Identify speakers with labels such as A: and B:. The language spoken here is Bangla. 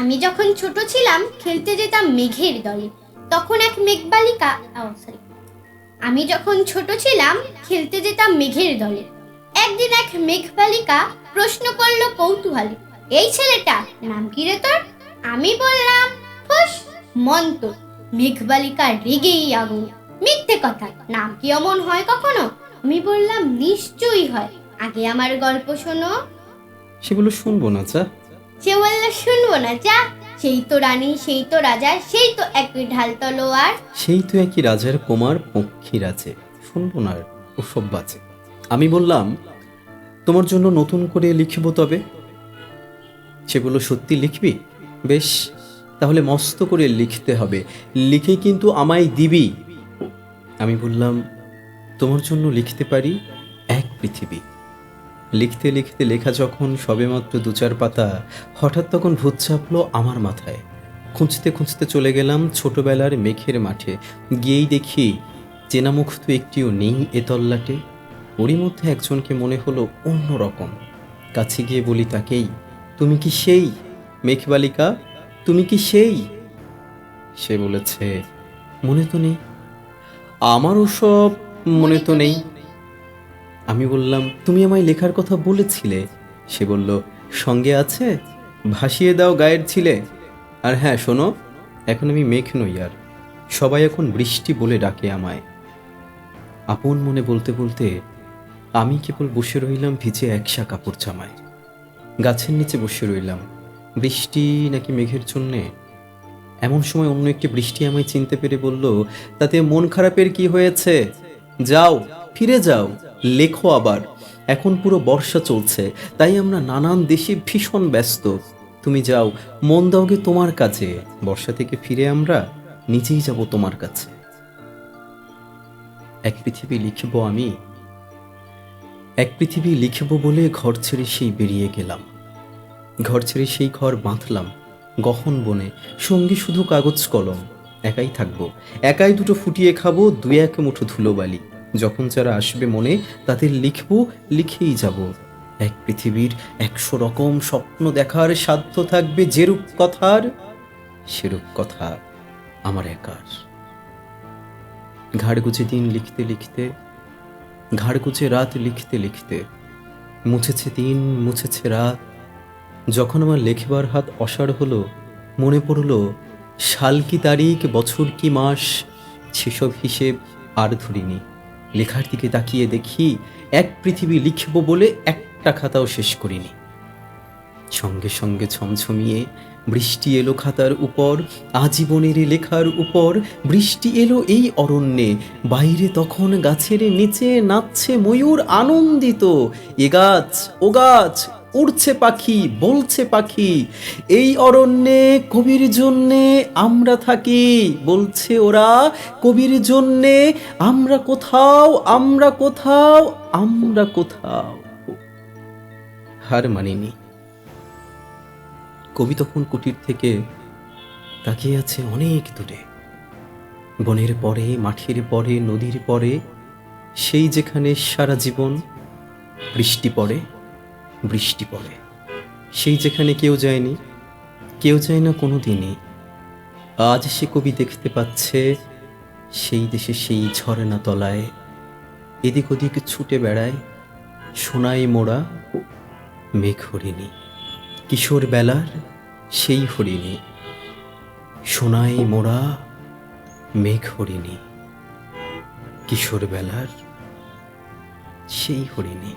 A: আমি যখন ছোট ছিলাম, খেলতে যেতাম মেঘের দলে। তখন এক মেঘবালিকা সরি আমি যখন ছোট ছিলাম, খেলতে যেতাম মেঘের দলে। একদিন এক মেঘবালিকা প্রশ্ন করল কৌতূহলে, এই ছেলেটা, নাম কি রে তোর? আমি বললাম, ফুস মন্ত মেঘবালিকা রেগেই আগুন। মিথ্যে কথা, নাম কি অমন হয় কখনো? আমি বললাম, নিশ্চয়ই হয়। আগে আমার গল্প শোনো।
B: সেগুলো শুনব না চা
A: সে বলল শুনব না, যা। সেই তো রানী, সেই তো রাজা, সেই তো একই ঢাল তলোয়ার
B: সেই তো একই রাজার কুমার পক্ষীর আছে। শুনব না, ওসব বাজে। আমি বললাম, তোমার জন্য নতুন করে লিখব তবে। সেগুলো সত্যি লিখবি? বেশ, তাহলে মস্ত করে লিখতে হবে। লিখে কিন্তু আমায় দিবি। আমি বললাম, তোমার জন্য লিখতে পারি এক পৃথিবী। লিখতে লিখতে লেখা যখন সবেমাত্র দু চার পাতা, হঠাৎ তখন ভূত চাপলো আমার মাথায়। খুঁজতে খুঁজতে চলে গেলাম ছোটবেলার মেঘের মাঠে। গিয়েই দেখি চেনা মুখ তো একটিও নেই এ তল্লাটে। ওরই মধ্যে একজনকে মনে হলো অন্য রকম। কাছে গিয়ে বলি তাকেই, তুমি কি সেই? মেঘবালিকা তুমি কি সেই? সে বলেছে, মনে তো নেই। আমারও সব মনে তো নেই। আমি বললাম, তুমি আমায় লেখার কথা বলেছিলে? সে বলল, সঙ্গে আছে, ভাসিয়ে দাও গায়ের ছিলে। আর হ্যাঁ শোনো, এখন আমি মেঘ নই আর, সবাই এখন বৃষ্টি বলে ডাকে আমায়। আপন মনে বলতে বলতে আমি কেবল বসে রইলাম ভিজে একসা কাপড় জামায়। গাছের নিচে বসে রইলাম, বৃষ্টি নাকি মেঘের জন্যে? এমন সময় অন্য একটি বৃষ্টি আমায় চিনতে পেরে বলল, তাতে মন খারাপের কি হয়েছে? যাও, ফিরে যাও। লেখো আবার। এখন পুরো বর্ষা চলছে, তাই আমরা নানান দেশে ভীষণ ব্যস্ত। তুমি যাও, মন দাওগে তোমার কাছে। বর্ষা থেকে ফিরে আমরা নিজেই যাব তোমার কাছে। এক পৃথিবী লিখব আমি, এক পৃথিবী লিখব বলে ঘর ছেড়ে সেই বেরিয়ে গেলাম। ঘর ছেড়ে সেই ঘর বাঁধলাম, গহন বনে। সঙ্গে শুধু কাগজ কলম, একাই থাকব। একাই দুটো ফুটিয়ে খাব, দুই এক মুঠো ধুলোবালি যখন যারা আসবে মনে তাদের লিখব, লিখেই যাব। এক পৃথিবীর একশো রকম স্বপ্ন দেখার সাধ্য থাকবে যেরূপ কথার, সেরূপ কথা আমার একার। ঘাড় গুছে দিন লিখতে লিখতে ঘাড় গুছে রাত লিখতে লিখতে, মুছেছে দিন, মুছেছে রাত। যখন আমার লেখবার হাত অসাড় হলো, মনে পড়ল, সাল কি তারিখ, বছর কি মাস, সেসব হিসেব আর ধরিনি। লেখার দিকে তাকিয়ে দেখি এক পৃথিবী লিখব বলে একটা খাতাও শেষ করিনি। সঙ্গে সঙ্গে ছমছমিয়ে বৃষ্টি এলো খাতার উপর, আজীবনের লেখার উপর। বৃষ্টি এলো এই অরণ্যে, বাইরে তখন গাছের নিচে নাচছে ময়ূর আনন্দিত। এ গাছ, ও গাছ উড়ছে পাখি, বলছে পাখি, এই অরণ্যে কবির জন্যে আমরা থাকি বলছে ওরা, কবির জন্যে আমরা কোথাও আমরা কোথাও আমরা কোথাও হার মানিনি। কবি তখন কুটির থেকে তাকিয়ে আছে অনেক দূরে। বনের পরে, মাঠের পরে, নদীর পরে, সেই যেখানে সারা জীবন বৃষ্টি পড়ে। বৃষ্টি পড়ে। সেই যেখানে কেউ যায়নি, কেউ যায় না কোনো দিনই। আজ সে কবি দেখতে পাচ্ছে, সেই দেশে সেই ঝর্ণা তলায়। এদিক ওদিক ছুটে বেড়ায় সোনাই মোড়া মেঘ হরিণী। কিশোর বেলার সেই হরিণী, সোনাই মোড়া মেঘ হরিণী। কিশোর বেলার সেই হরিণী।